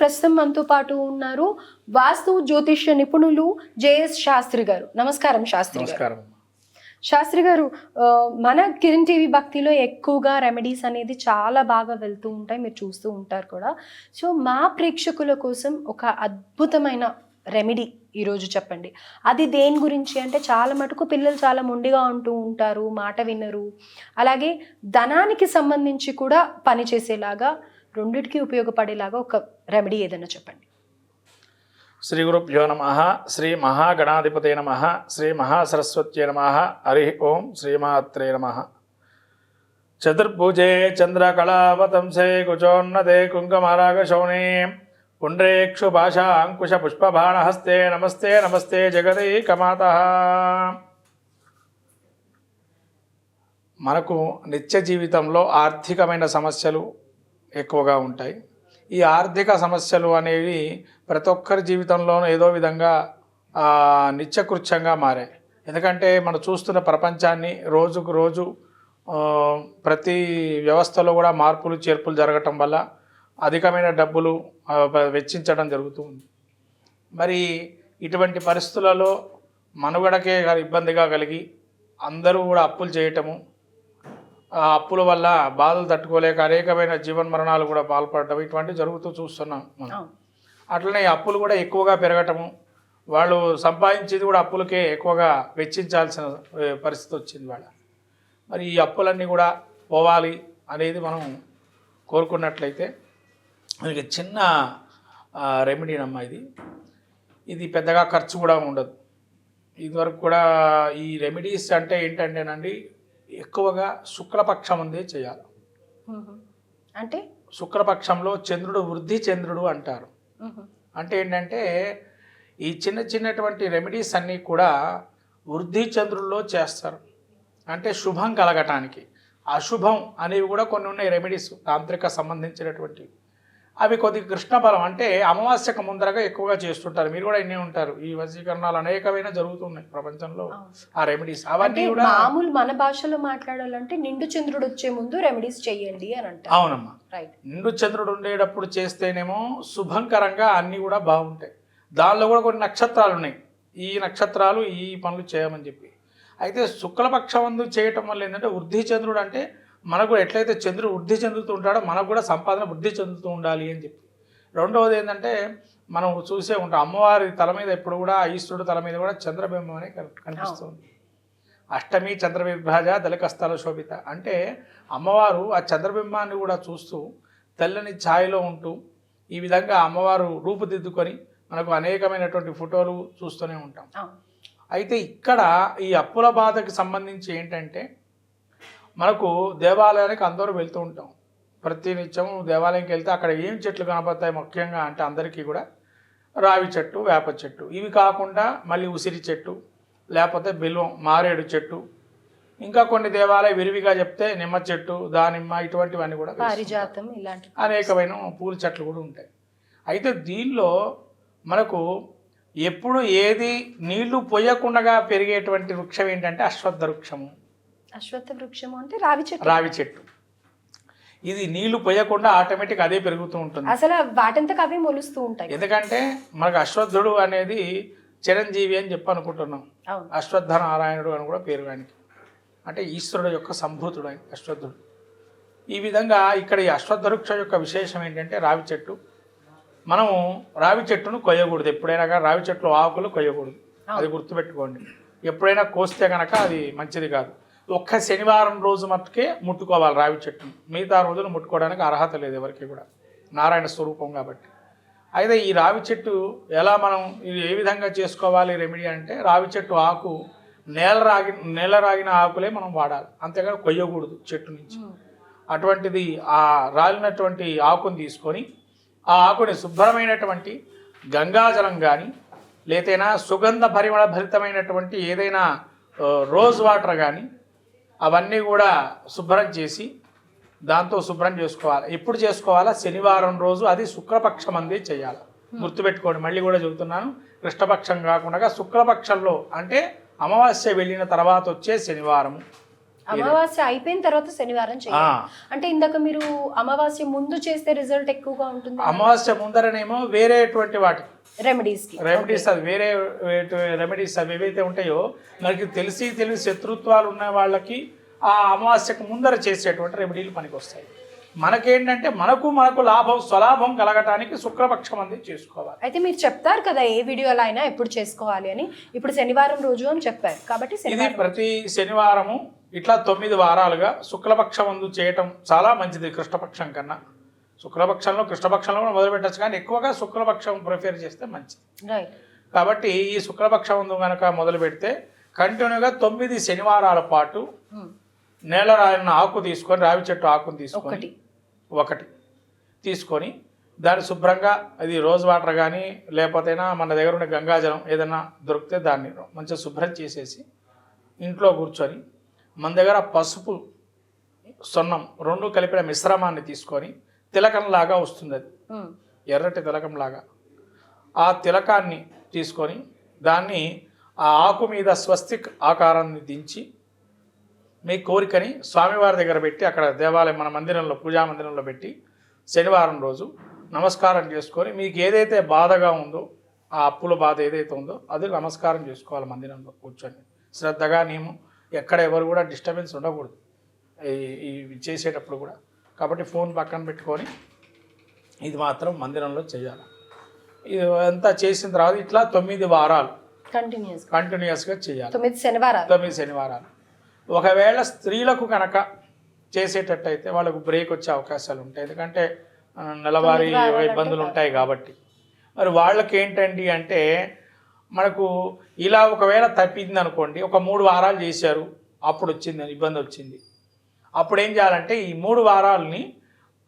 ప్రస్తుతం మనతో పాటు ఉన్నారు వాస్తు జ్యోతిష్య నిపుణులు జేఎస్ శాస్త్రి గారు. నమస్కారం శాస్త్రి గారు. నమస్కారం శాస్త్రి గారు మన కిరణ్ టీవీ భక్తిలో ఎక్కువగా రెమెడీస్ అనేది చాలా బాగా వెళ్తూ ఉంటాయి మీరు చూస్తూ ఉంటారు కూడా. సో మా ప్రేక్షకుల కోసం ఒక అద్భుతమైన రెమెడీ ఈరోజు చెప్పండి. అది దేని గురించి అంటే చాలా మటుకు పిల్లలు చాలా మొండిగా ఉంటూ ఉంటారు మాట వినరు. అలాగే ధనానికి సంబంధించి కూడా పనిచేసేలాగా రెండింటికి ఉపయోగపడేలాగా ఒక రెమెడీ ఏదైనా చెప్పండి. శ్రీ గురుభ్యో నమ శ్రీ మహాగణాధిపతే నమ శ్రీ మహాసరస్వత్యే నమ హరి ఓం శ్రీమాత్రే నమ. చతుర్భుజే చంద్రకళావతంసే కుచోన్నతే కుంకుమరాగశౌనే పుండ్రేక్షు భాషా అంకుశ పుష్పబాణహస్తే నమస్తే నమస్తే జగదీకమాత. మనకు నిత్య జీవితంలో ఆర్థికమైన సమస్యలు ఎక్కువగా ఉంటాయి. ఈ ఆర్థిక సమస్యలు అనేవి ప్రతి ఒక్కరి జీవితంలోనూ ఏదో విధంగా నిత్యకృత్యంగా మారాయి. ఎందుకంటే మనం చూస్తున్న ప్రపంచాన్ని రోజుకు రోజు ప్రతి వ్యవస్థలో కూడా మార్పులు చేర్పులు జరగటం వల్ల అధికమైన డబ్బులు వెచ్చించడం జరుగుతుంది మరి ఇటువంటి పరిస్థితులలో మనుగడకే ఇబ్బందిగా కలిగి అందరూ కూడా అప్పులు చేయటము ఆ అప్పుల వల్ల బాధలు తట్టుకోలేక అనేకమైన జీవన మరణాలు కూడా పాల్పడటం ఇటువంటివి జరుగుతూ చూస్తున్నాం మనం. అట్లనే ఈ అప్పులు కూడా ఎక్కువగా పెరగటము వాళ్ళు సంపాదించేది కూడా అప్పులకే ఎక్కువగా వెచ్చించాల్సిన పరిస్థితి వచ్చింది వాళ్ళ. మరి ఈ అప్పులన్నీ కూడా పోవాలి అనేది మనం కోరుకున్నట్లయితే మనకి చిన్న రెమెడీనమ్మా ఇది. ఇది పెద్దగా ఖర్చు కూడా ఉండదు. ఇదివరకు కూడా ఈ రెమెడీస్ అంటే ఏంటంటేనండి ఎక్కువగా శుక్లపక్షం అందే చేయాలి. అంటే? శుక్లపక్షంలో చంద్రుడు వృద్ధి చంద్రుడు అంటారు. అంటే ఏంటంటే ఈ చిన్న చిన్నటువంటి రెమెడీస్ అన్నీ కూడా వృద్ధి చంద్రుల్లో చేస్తారు. అంటే శుభం కలగటానికి. అశుభం అనేవి కూడా కొన్ని ఉన్నాయి రెమెడీస్ తాంత్రిక సంబంధించినటువంటివి. అవి కొద్ది కృష్ణ బలం అంటే అమావాస్యకు ముందరగా ఎక్కువగా చేస్తుంటారు. మీరు కూడా ఇన్నే ఉంటారు. ఈ వశీకరణాలు అనేకమైన జరుగుతున్నాయి ప్రపంచంలో. ఆ రెమెడీస్ అవన్నీ కూడా మామూలు మన భాషలో మాట్లాడాలంటే నిండు చంద్రుడు వచ్చే ముందు రెమెడీస్ చెయ్యండి అని అంటారు. అవునమ్మా. రైట్ నిండు చంద్రుడు ఉండేటప్పుడు చేస్తేనేమో శుభంకరంగా అన్నీ కూడా బాగుంటాయి. దానిలో కూడా కొన్ని నక్షత్రాలు ఉన్నాయి. ఈ నక్షత్రాలు ఈ పనులు చేయమని చెప్పి. అయితే శుక్లపక్షమందు చేయటం వల్ల ఏంటంటే వృద్ధి చంద్రుడు అంటే మనకు ఎట్లయితే చంద్రుడు వృద్ధి చెందుతూ ఉంటాడో మనకు కూడా సంపాదన వృద్ధి చెందుతూ ఉండాలి అని చెప్పి. రెండవది ఏంటంటే మనం చూసే ఉంటాం అమ్మవారి తల మీద ఎప్పుడు కూడా ఈశ్వరుడు తల మీద కూడా చంద్రబింబం అనే కన్- కనిపిస్తుంది. అష్టమి చంద్రవిభ్రాజ దళకస్థల శోభిత. అంటే అమ్మవారు ఆ చంద్రబింబాన్ని కూడా చూస్తూ తెల్లని ఛాయలో ఉంటూ ఈ విధంగా అమ్మవారు రూపుదిద్దుకొని మనకు అనేకమైనటువంటి ఫోటోలు చూస్తూనే ఉంటాం. అయితే ఇక్కడ ఈ అప్పుల బాధకి సంబంధించి ఏంటంటే మనకు దేవాలయానికి అందరూ వెళ్తూ ఉంటాం. ప్రతి నిత్యం దేవాలయంకి వెళ్తే అక్కడ ఏం చెట్లు కనపడతాయి ముఖ్యంగా అంటే అందరికీ కూడా? రావి చెట్టు వేప చెట్టు. ఇవి కాకుండా మళ్ళీ ఉసిరి చెట్టు లేకపోతే బిల్వం మారేడు చెట్టు. ఇంకా కొన్ని దేవాలయ విరివిగా చెప్తే నిమ్మ చెట్టు దానిమ్మ ఇటువంటివన్నీ కూడా. పారిజాతం ఇలాంటి అనేకమైన పూల చెట్లు కూడా ఉంటాయి. అయితే దీనిలో మనకు ఎప్పుడు ఏది నీళ్ళు పోయకుండా పెరిగేటువంటి వృక్షం ఏంటంటే అశ్వత్థ వృక్షము. అశ్వత్థ వృక్షము అంటే రావి చెట్టు. రావి చెట్టు. ఇది నీళ్ళు పోయకుండా ఆటోమేటిక్ అదే పెరుగుతూ ఉంటుంది. అసలు వాటంతకు అవే మొలుస్తూ ఉంటాయి. ఎందుకంటే మనకు అశ్వత్థుడు అనేది చిరంజీవి అని చెప్పి అనుకుంటున్నాం. అశ్వత్థ నారాయణుడు అని కూడా పేరు ఆయనకి. అంటే ఈశ్వరుడు యొక్క సంభూతుడు ఆయన అశ్వత్థుడు. ఈ విధంగా ఇక్కడ ఈ అశ్వత్థ వృక్ష యొక్క విశేషం ఏంటంటే రావి చెట్టు. మనము రావి చెట్టును కొయ్యకూడదు. ఎప్పుడైనా కానీ రావి చెట్లు ఆకులు కొయ్యకూడదు. అది గుర్తుపెట్టుకోండి. ఎప్పుడైనా కోస్తే కనుక అది మంచిది కాదు. ఒక్క శనివారం రోజు మట్టుకే ముట్టుకోవాలి రావి చెట్టును మిగతా రోజులు ముట్టుకోవడానికి అర్హత లేదు ఎవరికి కూడా. నారాయణ స్వరూపం కాబట్టి. అయితే ఈ రావి చెట్టు ఎలా మనం ఇది ఏ విధంగా చేసుకోవాలి రెమెడీ అంటే రావి చెట్టు ఆకు నేల రాగి నేల రాగిన ఆకులే మనం వాడాలి. అంతేగాని కొయ్యకూడదు చెట్టు నుంచి. అటువంటిది ఆ రాలినటువంటి ఆకుని తీసుకొని ఆ ఆకుని శుభ్రమైనటువంటి గంగాజలం కానీ లేతైనా సుగంధ పరిమళ భరితమైనటువంటి ఏదైనా రోజ్ వాటర్ కానీ అవన్నీ కూడా శుభ్రం చేసి దాంతో శుభ్రం చేసుకోవాలి. ఎప్పుడు చేసుకోవాలా? శనివారం రోజు అది శుక్లపక్షం అంది చేయాలి. గుర్తుపెట్టుకోండి మళ్ళీ కూడా చెబుతున్నాను. కృష్ణపక్షం కాకుండా శుక్లపక్షంలో అంటే అమావాస్య వెళ్ళిన తర్వాత వచ్చే శనివారం అమావాస్య అయిపోయిన తర్వాత శనివారం చేయాలి. అంటే ఇందాక మీరు అమావాస్య ముందు చేస్తే రిజల్ట్ ఎక్కువగా ఉంటుంది అమావాస్య ముందరనేమో వేరేటువంటి వాటి రెమెడీస్ రెమెడీస్ అది వేరే రెమెడీస్ అవి ఏవైతే ఉంటాయో మనకి తెలిసి తెలిసి శత్రుత్వాలు ఉన్న వాళ్ళకి ఆ అమావాస్యకు ముందర చేసేటువంటి రెమెడీలు పనికి వస్తాయి మనకేంటంటే మనకు మనకు లాభం స్వలాభం కలగటానికి శుక్లపక్షం అనేది చేసుకోవాలి. అయితే మీరు చెప్తారు కదా ఏ వీడియోలో అయినా ఎప్పుడు చేసుకోవాలి అని. ఇప్పుడు శనివారం రోజు అని చెప్పారు. కాబట్టి ఇది ప్రతి శనివారము ఇట్లా తొమ్మిది వారాలుగా శుక్లపక్షం ముందు చేయటం చాలా మంచిది కృష్ణపక్షం కన్నా. శుక్లపక్షంలో కృష్ణపక్షంలో కూడా మొదలు పెట్టచ్చు కానీ ఎక్కువగా శుక్లపక్షం ప్రిఫేర్ చేస్తే మంచిది. కాబట్టి ఈ శుక్లపక్షం ముందు కనుక మొదలు పెడితే కంటిన్యూగా తొమ్మిది శనివారాల పాటు నేల రాలిన ఆకు తీసుకొని రావి చెట్టు ఆకుని తీసుకొని ఒకటి. తీసుకొని దాన్ని శుభ్రంగా అది రోజ్ వాటర్ కానీ లేకపోతేనా మన దగ్గర ఉన్న గంగాజలం ఏదైనా దొరికితే దాన్ని మంచిగా శుభ్రం చేసేసి ఇంట్లో కూర్చొని మన దగ్గర పసుపు సొన్నం రెండు కలిపిన మిశ్రమాన్ని తీసుకొని తిలకంలాగా వస్తుంది అది. ఎర్రటి తిలకంలాగా. ఆ తిలకాన్ని తీసుకొని దాన్ని ఆ ఆకు మీద స్వస్తిక్ ఆకారాన్ని దించి మీ కోరికని స్వామివారి దగ్గర పెట్టి అక్కడ దేవాలయం మన మందిరంలో పూజా మందిరంలో పెట్టి శనివారం రోజు నమస్కారం చేసుకొని మీకు ఏదైతే బాధగా ఉందో ఆ అప్పుల బాధ ఏదైతే ఉందో అది నమస్కారం చేసుకోవాలి మందిరంలో కూర్చొని. శ్రద్ధగా నేను ఎక్కడ ఎవరు కూడా డిస్టర్బెన్స్ ఉండకూడదు. ఈ ఈ చేసేటప్పుడు కూడా. కాబట్టి ఫోన్ పక్కన పెట్టుకొని ఇది మాత్రం మందిరంలో చేయాలి. ఇది అంతా చేసిన తర్వాత ఇట్లా తొమ్మిది వారాలు కంటిన్యూస్ కంటిన్యూస్గా చేయాలి. తొమ్మిది శనివారాలు. తొమ్మిది శనివారాలు. ఒకవేళ స్త్రీలకు కనుక చేసేటట్టయితే వాళ్ళకు బ్రేక్ వచ్చే అవకాశాలు ఉంటాయి. ఎందుకంటే నెలవారీ ఇబ్బందులు ఉంటాయి కాబట్టి. మరి వాళ్ళకి ఏంటండి అంటే మనకు ఇలా ఒకవేళ తప్పింది అనుకోండి ఒక మూడు వారాలు చేశారు అప్పుడు వచ్చింది ఇబ్బంది వచ్చింది. అప్పుడు ఏం చేయాలంటే ఈ మూడు వారాలని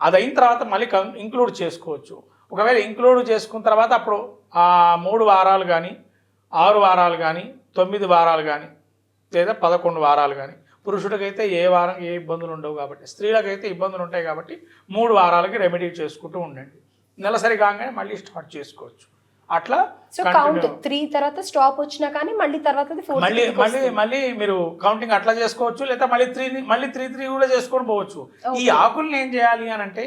అది అయిన తర్వాత మళ్ళీ ఇంక్లూడ్ చేసుకోవచ్చు. ఒకవేళ ఇంక్లూడ్ చేసుకున్న తర్వాత అప్పుడు ఆ మూడు వారాలు కానీ ఆరు వారాలు కానీ తొమ్మిది వారాలు కానీ లేదా పదకొండు వారాలు కానీ. పురుషుడికైతే ఏ వారం ఏ ఇబ్బందులు ఉండవు కాబట్టి స్త్రీలకైతే ఇబ్బందులు ఉంటాయి కాబట్టి మూడు వారాలకి రెమెడీ చేసుకుంటూ ఉండండి. నెలసరి కాగానే మళ్ళీ స్టార్ట్ చేసుకోవచ్చు. అట్లా సో కౌంట్. త్రీ తర్వాత స్టాప్ వచ్చినా కానీ మళ్ళీ తర్వాత మళ్ళీ మళ్ళీ మళ్ళీ మీరు కౌంటింగ్ అట్లా చేసుకోవచ్చు లేదా మళ్ళీ త్రీ మళ్ళీ త్రీ త్రీ కూడా చేసుకొని పోవచ్చు. ఈ ఆకుల్ని ఏం చేయాలి అని అంటే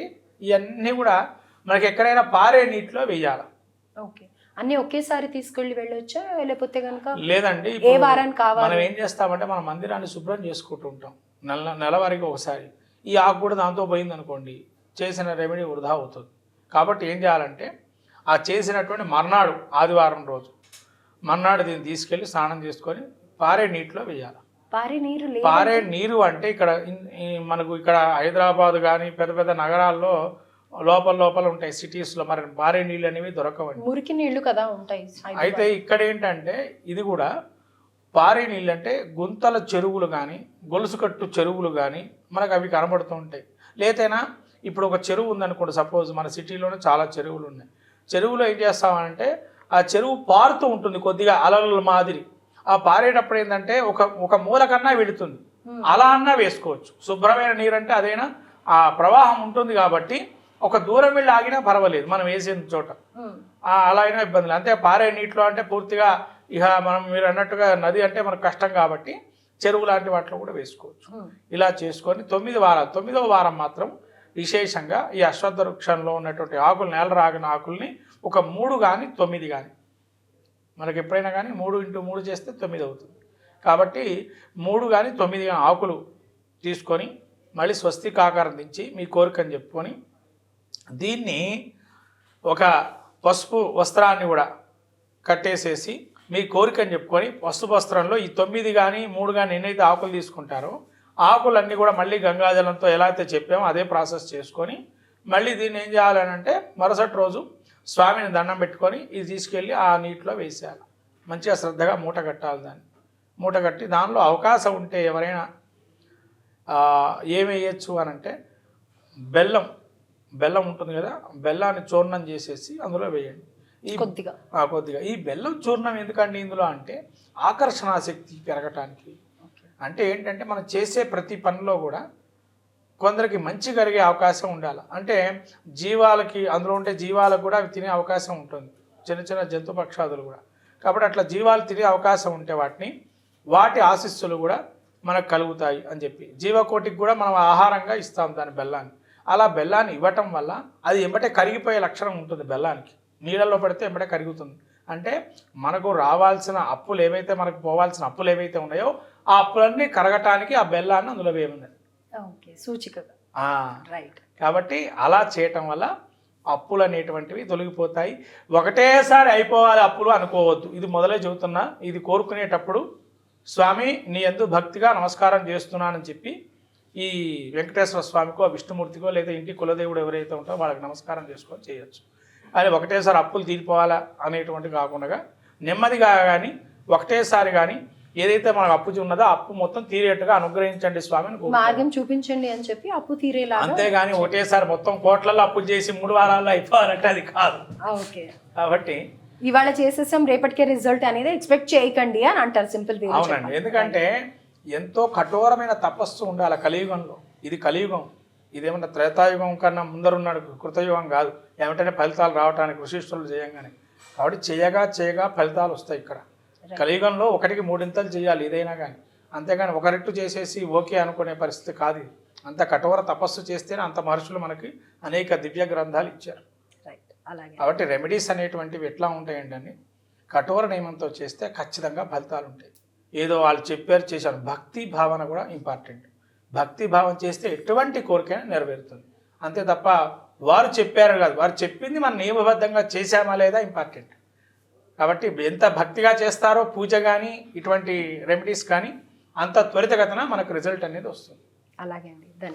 ఇవన్నీ కూడా మనకి ఎక్కడైనా పారే నీటిలో వేయాలి. ఓకే అన్ని ఒకేసారి తీసుకెళ్ళి వెళ్ళొచ్చా? లేకపోతే కనుక లేదండి ఏ వారానికి కావాలి? మనం ఏం చేస్తామంటే మన మందిరాన్ని శుభ్రం చేసుకుంటూ ఉంటాం. నెల నెలవారికి ఒకసారి. ఈ ఆకు కూడా దాంతో పోయింది అనుకోండి చేసిన రెమెడీ వృధా అవుతుంది. కాబట్టి ఏం చేయాలంటే ఆ చేసినటువంటి మర్నాడు ఆదివారం రోజు మర్నాడు దీన్ని తీసుకెళ్ళి స్నానం చేసుకొని పారే నీటిలో వేయాలి. పారే నీరు పారే నీరు అంటే ఇక్కడ మనకు ఇక్కడ హైదరాబాద్ కానీ పెద్ద పెద్ద నగరాల్లో లోపల లోపల ఉంటాయి సిటీస్లో మరి పారే నీళ్ళు అనేవి దొరకవండి. మురికి నీళ్ళు కదా ఉంటాయి అయితే ఇక్కడ ఏంటంటే ఇది కూడా పారే నీళ్ళు అంటే గుంతల చెరువులు కానీ గొలుసుకట్టు చెరువులు కానీ మనకు అవి కనబడుతూ ఉంటాయి. లేతైనా ఇప్పుడు ఒక చెరువు ఉందనుకోండి సపోజ్ మన సిటీలోనే చాలా చెరువులు ఉన్నాయి. చెరువులో ఏం చేస్తామంటే ఆ చెరువు పారుతూ ఉంటుంది కొద్దిగా అలల మాదిరి. ఆ పారేటప్పుడు ఏంటంటే ఒక ఒక మూల కన్నా వెళుతుంది. అలా అన్నా వేసుకోవచ్చు. శుభ్రమైన నీరు అంటే అదైనా ఆ ప్రవాహం ఉంటుంది కాబట్టి ఒక దూరం వెళ్ళి ఆగినా పర్వాలేదు మనం వేసిన చోట. అలా అయినా ఇబ్బందులు అంతే పారే నీటిలో అంటే పూర్తిగా ఇక మనం మీరు అన్నట్టుగా నది అంటే మనకు కష్టం కాబట్టి చెరువు లాంటి వాటిలో కూడా వేసుకోవచ్చు. ఇలా చేసుకొని తొమ్మిది వారాలు తొమ్మిదవ వారం మాత్రం విశేషంగా ఈ అశ్వత్థ వృక్షంలో ఉన్నటువంటి ఆకులు నేల రాగిన ఆకుల్ని ఒక మూడు కానీ తొమ్మిది కానీ మనకి ఎప్పుడైనా కానీ మూడు ఇంటూ మూడు చేస్తే తొమ్మిది అవుతుంది. కాబట్టి మూడు కానీ తొమ్మిది కానీ ఆకులు తీసుకొని మళ్ళీ స్వస్తిక్ ఆకారం దించి మీ కోరికని చెప్పుకొని దీన్ని ఒక పసుపు వస్త్రాన్ని కూడా కట్టేసేసి మీ కోరికని చెప్పుకొని పసుపు వస్త్రంలో ఈ తొమ్మిది కానీ మూడు కానీ ఎన్నైతే ఆకులు తీసుకుంటారో ఆకులన్నీ కూడా మళ్ళీ గంగాజలంతో ఎలా అయితే చెప్పామో అదే ప్రాసెస్ చేసుకొని మళ్ళీ దీన్ని ఏం చేయాలని అంటే మరుసటి రోజు స్వామిని దండం పెట్టుకొని ఇది తీసుకెళ్ళి ఆ నీటిలో వేసేయాలి. మంచిగా శ్రద్ధగా మూట కట్టాలి దాన్ని. మూట కట్టి దానిలో అవకాశం ఉంటే ఎవరైనా ఆ, ఏమి వేయచ్చు అని అంటే బెల్లం బెల్లం ఉంటుంది కదా బెల్లాన్ని చూర్ణం చేసేసి అందులో వేయండి. ఈ కొద్దిగా. కొద్దిగా. ఈ బెల్లం చూర్ణం ఎందుకండి ఇందులో అంటే ఆకర్షణ శక్తి పెరగటానికి. అంటే ఏంటంటే మనం చేసే ప్రతి పనిలో కూడా కొందరికి మంచి కలిగే అవకాశం ఉండాలి. అంటే జీవాలకి అందులో ఉండే జీవాలకు కూడా అవి తినే అవకాశం ఉంటుంది. చిన్న చిన్న జంతు పక్షాదులు కూడా. కాబట్టి అట్లా జీవాలు తినే అవకాశం ఉంటే వాటిని వాటి ఆశీస్సులు కూడా మనకు కలుగుతాయి అని చెప్పి. జీవకోటికి కూడా మనం ఆహారంగా ఇస్తాం దాని బెల్లాన్ని. అలా బెల్లాన్ని ఇవ్వటం వల్ల అది ఎంబటే కరిగిపోయే లక్షణం ఉంటుంది బెల్లానికి. నీళ్ళల్లో పడితే ఎంబటే కరుగుతుంది. అంటే మనకు రావాల్సిన అప్పులు ఏవైతే మనకు పోవాల్సిన అప్పులు ఏవైతే ఉన్నాయో ఆ అప్పులన్నీ కరగటానికి ఆ బెల్లాన్ని అందులో వేయమన్నది. ఓకే సూచికగా. రైట్. కాబట్టి అలా చేయటం వల్ల అప్పులు అనేటువంటివి తొలగిపోతాయి. ఒకటేసారి అయిపోవాలి అప్పులు అనుకోవద్దు. ఇది మొదలే చెబుతున్నా. ఇది కోరుకునేటప్పుడు స్వామి నీ ఎందు భక్తిగా నమస్కారం చేస్తున్నానని చెప్పి ఈ వెంకటేశ్వర స్వామికో విష్ణుమూర్తికో లేదా ఇంటి కులదేవుడు ఎవరైతే ఉంటారో వాళ్ళకి నమస్కారం చేసుకొని చేయొచ్చు. అది ఒకటేసారి అప్పులు తీరిపోవాలా అనేటువంటి కాకుండా నెమ్మదిగా కానీ ఒకటేసారి కానీ ఏదైతే మనకు అప్పు ఉన్నదో అప్పు మొత్తం తీరేట్టుగా అనుగ్రహించండి స్వామిని కోరుకోవాలి. మార్గం చూపించండి అని చెప్పి అప్పు తీరేలాగా అంతేగాని ఒకటేసారి మొత్తం కోట్లలో అప్పులు చేసి మూడు వారాల్లో అయిపోవాలంటే అది కాదు. ఓకే. కాబట్టి ఇవాళ చేసేసాం రేపటికే రిజల్ట్ అనేది ఎక్స్పెక్ట్ చేయకండి అని అంటారు సింపుల్ అవునండి. ఎందుకంటే ఎంతో కఠోరమైన తపస్సు ఉండాలి కలియుగంలో. ఇది కలియుగం. ఇదేమన్నా త్రేతాయుగం కన్నా ముందరున్నాడు కృతయుగం కాదు. ఏమంటే ఫలితాలు రావడానికి ఋషిష్ఠులు చేయంగానే. కాబట్టి చేయగా చేయగా ఫలితాలు వస్తాయి ఇక్కడ. కలియుగంలో ఒకటికి మూడింతలు చేయాలి ఏదైనా కానీ. అంతేగాని ఒక రెట్టు చేసేసి ఓకే అనుకునే పరిస్థితి కాదు ఇది. అంత కఠోర తపస్సు చేస్తేనే అంత మహర్షులు మనకి అనేక దివ్య గ్రంథాలు ఇచ్చారు. కాబట్టి రెమెడీస్ అనేటువంటివి ఎట్లా ఉంటాయండి అని కఠోర నియమంతో చేస్తే ఖచ్చితంగా ఫలితాలు ఉంటాయి. ఏదో వాళ్ళు చెప్పారు చేశారు. భక్తి భావన కూడా ఇంపార్టెంట్. భక్తి భావం చేస్తే ఎటువంటి కోరికైనా నెరవేరుతుంది. అంతే తప్ప వారు చెప్పారు కాదు వారు చెప్పింది మనం నియమబద్ధంగా చేశామా లేదా ఇంపార్టెంట్. కాబట్టి ఎంత భక్తిగా చేస్తారో పూజ కానీ ఇటువంటి రెమెడీస్ కానీ అంత త్వరితగతన మనకు రిజల్ట్ అనేది వస్తుంది. అలాగే అండి. ధన్యవాదాలు.